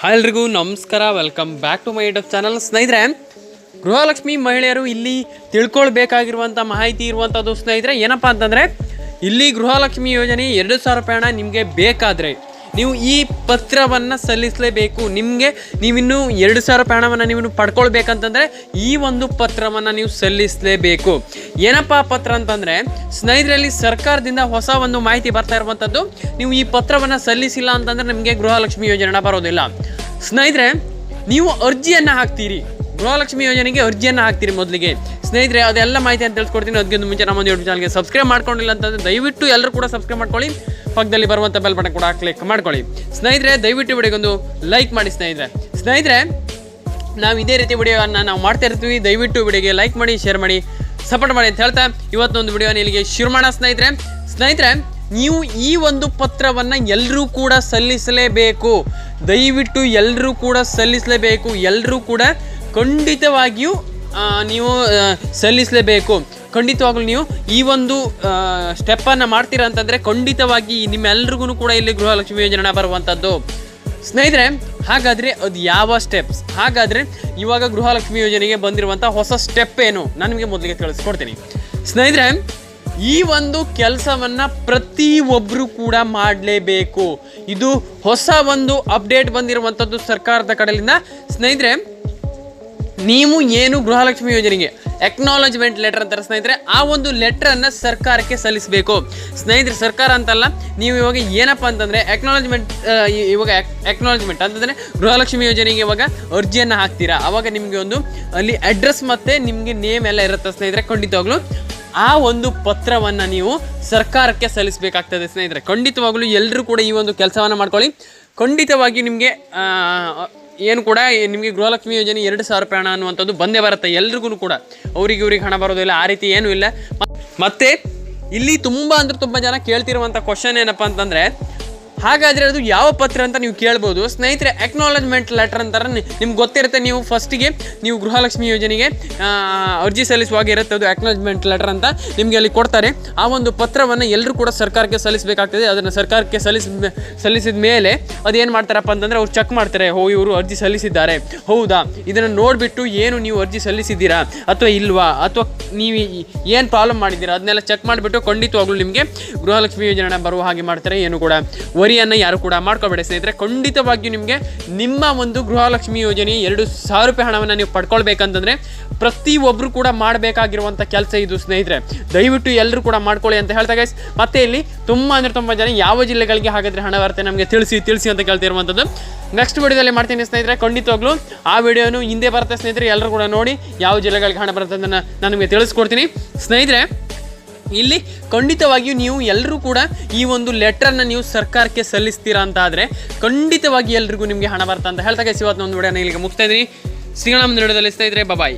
Hi ಎಲ್ರಿಗೂ, ನಮಸ್ಕಾರ. Welcome back to my YouTube channel ಸ್ನೇಹಿತರೆ, ಗೃಹಲಕ್ಷ್ಮಿ ಮಹಿಳೆಯರು ಇಲ್ಲಿ ತಿಳ್ಕೊಳ್ಬೇಕಾಗಿರುವಂಥ ಮಾಹಿತಿ ಇರುವಂಥದ್ದು ಸ್ನೇಹಿತರೆ, ಏನಪ್ಪ ಅಂತಂದರೆ, ಇಲ್ಲಿ ಗೃಹಲಕ್ಷ್ಮಿ ಯೋಜನೆ ಎರಡು ಸಾವಿರ ರೂಪಾಯಿ ಹಣ ನಿಮಗೆ ಬೇಕಾದರೆ ನೀವು ಈ ಪತ್ರವನ್ನು ಸಲ್ಲಿಸಲೇಬೇಕು. ನಿಮಗೆ ನೀವಿನ್ನೂ ಎರಡು ಸಾವಿರ ಹಣವನ್ನು ನೀವು ಪಡ್ಕೊಳ್ಬೇಕಂತಂದರೆ ಈ ಒಂದು ಪತ್ರವನ್ನು ನೀವು ಸಲ್ಲಿಸಲೇಬೇಕು. ಏನಪ್ಪ ಪತ್ರ ಅಂತಂದರೆ, ಸ್ನೇಹಿತರಲ್ಲಿ ಸರ್ಕಾರದಿಂದ ಹೊಸ ಒಂದು ಮಾಹಿತಿ ಬರ್ತಾ ಇರುವಂಥದ್ದು ನೀವು ಈ ಪತ್ರವನ್ನು ಸಲ್ಲಿಸಿಲ್ಲ ಅಂತಂದರೆ ನಿಮಗೆ ಗೃಹಲಕ್ಷ್ಮಿ ಯೋಜನೆ ಬರೋದಿಲ್ಲ. ಸ್ನೇಹಿತರೆ, ನೀವು ಅರ್ಜಿಯನ್ನು ಹಾಕ್ತೀರಿ. ಗೃಹಲಕ್ಷ್ಮಿ ಯೋಜನೆಗೆ ಅರ್ಜಿಯನ್ನು ಹಾಕ್ತೀರಿ ಮೊದಲಿಗೆ. ಸ್ನೇಹಿತರೆ, ಅದೆಲ್ಲ ಮಾಹಿತಿ ಅಂತ ತಿಳ್ಸ್ಕೊಡ್ತೀನಿ. ಅದಕ್ಕಿಂತ ಮುಂಚೆ ನಮ್ಮ ಒಂದು ಯೂಟ್ಯೂಬ್ ಚಾನಲ್ಗೆ ಸಬ್ಸ್ಕ್ರೈಬ್ ಮಾಡ್ಕೊಂಡಿಲ್ಲ ಅಂತಂದ್ರೆ ದಯವಿಟ್ಟು ಎಲ್ಲರೂ ಕೂಡ ಸಬ್ಸ್ಕ್ರೈಬ್ ಮಾಡ್ಕೊಳ್ಳಿ. ಪಕ್ಕದಲ್ಲಿ ಬರುವಂಥ ಬೆಲ್ ಬಟನ್ ಕೂಡ ಕ್ಲಿಕ್ ಮಾಡ್ಕೊಳ್ಳಿ. ಸ್ನೇಹಿತರೆ, ದಯವಿಟ್ಟು ವಿಡಿಯೋಗೊಂದು ಲೈಕ್ ಮಾಡಿ ಸ್ನೇಹಿತರೆ. ಸ್ನೇಹಿತರೆ, ನಾವು ಇದೇ ರೀತಿ ವಿಡಿಯೋವನ್ನು ನಾವು ಮಾಡ್ತಾ ಇರ್ತೀವಿ. ದಯವಿಟ್ಟು ವಿಡಿಯೋಗೆ ಲೈಕ್ ಮಾಡಿ ಶೇರ್ ಮಾಡಿ ಸಪೋರ್ಟ್ ಮಾಡಿ ಅಂತ ಹೇಳ್ತಾ ಇವತ್ತೊಂದು ವಿಡಿಯೋನ ಇಲ್ಲಿಗೆ ಶುರು ಮಾಡೋಣ ಸ್ನೇಹಿತರೆ. ಸ್ನೇಹಿತರೆ, ನೀವು ಈ ಒಂದು ಪತ್ರವನ್ನು ಎಲ್ಲರೂ ಕೂಡ ಸಲ್ಲಿಸಲೇಬೇಕು. ದಯವಿಟ್ಟು ಎಲ್ಲರೂ ಕೂಡ ಸಲ್ಲಿಸಲೇಬೇಕು. ಎಲ್ಲರೂ ಕೂಡ ಖಂಡಿತವಾಗಿಯೂ ನೀವು ಸಲ್ಲಿಸಲೇಬೇಕು. ಖಂಡಿತವಾಗ್ಲೂ ನೀವು ಈ ಒಂದು ಸ್ಟೆಪ್ಪನ್ನು ಮಾಡ್ತೀರಾ ಅಂತಂದರೆ ಖಂಡಿತವಾಗಿ ನಿಮ್ಮೆಲ್ರಿಗೂ ಕೂಡ ಇಲ್ಲಿ ಗೃಹಲಕ್ಷ್ಮಿ ಯೋಜನೆ ಬರುವಂಥದ್ದು ಸ್ನೇಹಿತರೆ, ಹಾಗಾದರೆ ಅದು ಯಾವ ಸ್ಟೆಪ್ಸ್ ಹಾಗಾದರೆ ಇವಾಗ ಗೃಹಲಕ್ಷ್ಮಿ ಯೋಜನೆಗೆ ಬಂದಿರುವಂಥ ಹೊಸ ಸ್ಟೆಪ್ ಏನು? ನಾನು ನಿಮಗೆ ಮೊದಲಿಗೆ ತಿಳಿಸ್ಕೊಡ್ತೀನಿ. ಸ್ನೇಹಿತರೆ, ಈ ಒಂದು ಕೆಲಸವನ್ನು ಪ್ರತಿಯೊಬ್ಬರು ಕೂಡ ಮಾಡಲೇಬೇಕು. ಇದು ಹೊಸ ಒಂದು ಅಪ್ಡೇಟ್ ಬಂದಿರುವಂಥದ್ದು ಸರ್ಕಾರದ ಕಡೆಯಿಂದ ಸ್ನೇಹಿತರೆ ನೀವು ಏನು ಗೃಹಲಕ್ಷ್ಮಿ ಯೋಜನೆಗೆ ಎಕ್ನಾಲಜ್ಮೆಂಟ್ ಲೆಟರ್ ಅಂತಾರೆ ಸ್ನೇಹಿತರೆ, ಆ ಒಂದು ಲೆಟ್ರನ್ನು ಸರ್ಕಾರಕ್ಕೆ ಸಲ್ಲಿಸಬೇಕು. ಸ್ನೇಹಿತರೆ, ಸರ್ಕಾರ ಅಂತಲ್ಲ, ನೀವು ಇವಾಗ ಏನಪ್ಪ ಅಂತಂದರೆ ಎಕ್ನಾಲಜ್ಮೆಂಟ್ ಇವಾಗ ಎಕ್ನಾಲಜ್ಮೆಂಟ್ ಅಂತಂದರೆ ಗೃಹಲಕ್ಷ್ಮಿ ಯೋಜನೆಗೆ ಇವಾಗ ಅರ್ಜಿಯನ್ನು ಹಾಕ್ತೀರಾ? ಅವಾಗ ನಿಮಗೆ ಒಂದು, ಅಲ್ಲಿ ಅಡ್ರೆಸ್ ಮತ್ತು ನಿಮಗೆ ನೇಮ್ ಎಲ್ಲ ಇರುತ್ತೆ ಸ್ನೇಹಿತರೆ, ಖಂಡಿತವಾಗ್ಲೂ. ಆ ಒಂದು ಪತ್ರವನ್ನು ನೀವು ಸರ್ಕಾರಕ್ಕೆ ಸಲ್ಲಿಸಬೇಕಾಗ್ತದೆ ಸ್ನೇಹಿತರೆ. ಖಂಡಿತವಾಗ್ಲೂ ಎಲ್ಲರೂ ಕೂಡ ಈ ಒಂದು ಕೆಲಸವನ್ನು ಮಾಡ್ಕೊಳ್ಳಿ. ಖಂಡಿತವಾಗಿ ನಿಮಗೆ ಏನು ಕೂಡ ನಿಮಗೆ ಗೃಹಲಕ್ಷ್ಮಿ ಯೋಜನೆ ಎರಡು ಸಾವಿರ ರೂಪಾಯಿ ಹಣ ಅನ್ನುವಂಥದ್ದು ಬಂದೇ ಬರುತ್ತೆ ಎಲ್ರಿಗೂ ಕೂಡ. ಅವ್ರಿಗೆ ಇವ್ರಿಗೆ ಹಣ ಬರೋದಿಲ್ಲ ಆ ರೀತಿ ಏನೂ ಇಲ್ಲ. ಮತ್ತು, ಇಲ್ಲಿ ತುಂಬ ಅಂದ್ರೆ ತುಂಬ ಜನ ಕೇಳ್ತಿರುವಂಥ ಕ್ವಶನ್ ಏನಪ್ಪ ಅಂತಂದರೆ ಹಾಗಾದರೆ ಅದು ಯಾವ ಪತ್ರ ಅಂತ ನೀವು ಕೇಳ್ಬೋದು? ಸ್ನೇಹಿತರೆ ಅಕ್ನಾಲಜ್ಮೆಂಟ್ ಲೆಟರ್ ಅಂತಾರೆ ನಿಮ್ಗೆ ಗೊತ್ತಿರುತ್ತೆ, ನೀವು ಫಸ್ಟಿಗೆ ನೀವು ಗೃಹಲಕ್ಷ್ಮಿ ಯೋಜನೆಗೆ ಅರ್ಜಿ ಸಲ್ಲಿಸುವಾಗ ಇರುತ್ತೆ ಅದು ಅಕ್ನಾಲಜ್ಮೆಂಟ್ ಲೆಟರ್ ಅಂತ ನಿಮಗೆ ಅಲ್ಲಿ ಕೊಡ್ತಾರೆ. ಆ ಒಂದು ಪತ್ರವನ್ನು ಎಲ್ಲರೂ ಕೂಡ ಸರ್ಕಾರಕ್ಕೆ ಸಲ್ಲಿಸಬೇಕಾಗ್ತದೆ. ಅದನ್ನು ಸರ್ಕಾರಕ್ಕೆ ಸಲ್ಲಿಸ ಸಲ್ಲಿಸಿದ ಮೇಲೆ ಅದೇನು ಮಾಡ್ತಾರಪ್ಪ ಅಂತಂದರೆ ಅವ್ರು ಚೆಕ್ ಮಾಡ್ತಾರೆ. ಹೋ ಇವರು ಅರ್ಜಿ ಸಲ್ಲಿಸಿದ್ದಾರೆ. ಹೌದಾ? ಇದನ್ನು ನೋಡಿಬಿಟ್ಟು ಏನು ನೀವು ಅರ್ಜಿ ಸಲ್ಲಿಸಿದ್ದೀರಾ? ಅಥವಾ ಇಲ್ವಾ? ಅಥವಾ ನೀವು ಏನು ಪ್ರಾಬ್ಲಮ್ ಮಾಡಿದ್ದೀರಾ? ಅದನ್ನೆಲ್ಲ ಚೆಕ್ ಮಾಡಿಬಿಟ್ಟು ಖಂಡಿತವಾಗ್ಲೂ ನಿಮಗೆ ಗೃಹಲಕ್ಷ್ಮಿ ಯೋಜನೆ ಬರುವ ಹಾಗೆ ಮಾಡ್ತಾರೆ, ಏನು ಕೂಡ. ವರಿಯನ್ನು ಯಾರು ಕೂಡ ಮಾಡ್ಕೋಬೇಡ ಸ್ನೇಹಿತರೆ. ಖಂಡಿತವಾಗಿಯೂ ನಿಮಗೆ ನಿಮ್ಮ ಒಂದು ಗೃಹಲಕ್ಷ್ಮಿ ಯೋಜನೆ ಎರಡು ಸಾವಿರ ರೂಪಾಯಿ ಹಣವನ್ನು ನೀವು ಪಡ್ಕೊಳ್ಬೇಕಂತಂದರೆ ಪ್ರತಿಯೊಬ್ಬರು ಕೂಡ ಮಾಡಬೇಕಾಗಿರುವಂಥ ಕೆಲಸ ಇದು ಸ್ನೇಹಿತರೆ. ದಯವಿಟ್ಟು ಎಲ್ಲರೂ ಕೂಡ ಮಾಡ್ಕೊಳ್ಳಿ ಅಂತ ಹೇಳ್ತಾ ಗೈಸ್ ಮತ್ತೆ ಇಲ್ಲಿ ತುಂಬ ಅಂದರೆ ತುಂಬ ಜನ ಯಾವ ಜಿಲ್ಲೆಗಳಿಗೆ ಹಾಗಾದರೆ ಹಣ ಬರುತ್ತೆ ನಮಗೆ ತಿಳಿಸಿ ತಿಳಿಸಿ ಅಂತ ಕೇಳ್ತಿರುವಂಥದ್ದು ನೆಕ್ಸ್ಟ್ ವಿಡಿಯೋದಲ್ಲಿ ಮಾಡ್ತೀನಿ ಸ್ನೇಹಿತರೆ, ಖಂಡಿತವಾಗ್ಲೂ ಆ ವಿಡಿಯೋನು ಹಿಂದೆ ಬರುತ್ತೆ ಸ್ನೇಹಿತರೆ. ಎಲ್ಲರೂ ಕೂಡ ನೋಡಿ ಯಾವ ಜಿಲ್ಲೆಗಳಿಗೆ ಹಣ ಬರುತ್ತೆ ಅಂತ ನಾನು ನಾನು ನಿಮಗೆ ತಿಳಿಸ್ಕೊಡ್ತೀನಿ. ಸ್ನೇಹಿತರೆ ಇಲ್ಲಿ ಖಂಡಿತವಾಗಿಯೂ ನೀವು ಎಲ್ಲರೂ ಕೂಡ ಈ ಒಂದು ಲೆಟರ್ನ ನೀವು ಸರ್ಕಾರಕ್ಕೆ ಸಲ್ಲಿಸ್ತೀರಾ ಅಂತ ಆದರೆ ಖಂಡಿತವಾಗಿ ಎಲ್ರಿಗೂ ನಿಮಗೆ ಹಣ ಬರ್ತಾ ಅಂತ. ಹೇಳ್ತಾ ಇವತ್ತು ಒಂದು ವಿಡಿಯೋನ ಇಲ್ಲಿಗೆ ಮುಗ್ತಾ ಇದ್ದೀನಿ. ಸಿಗೋಣ ಮುಂದೆ ವಿಡಿಯೋದಲ್ಲಿ ಇದ್ರೆ ಬಾಯ್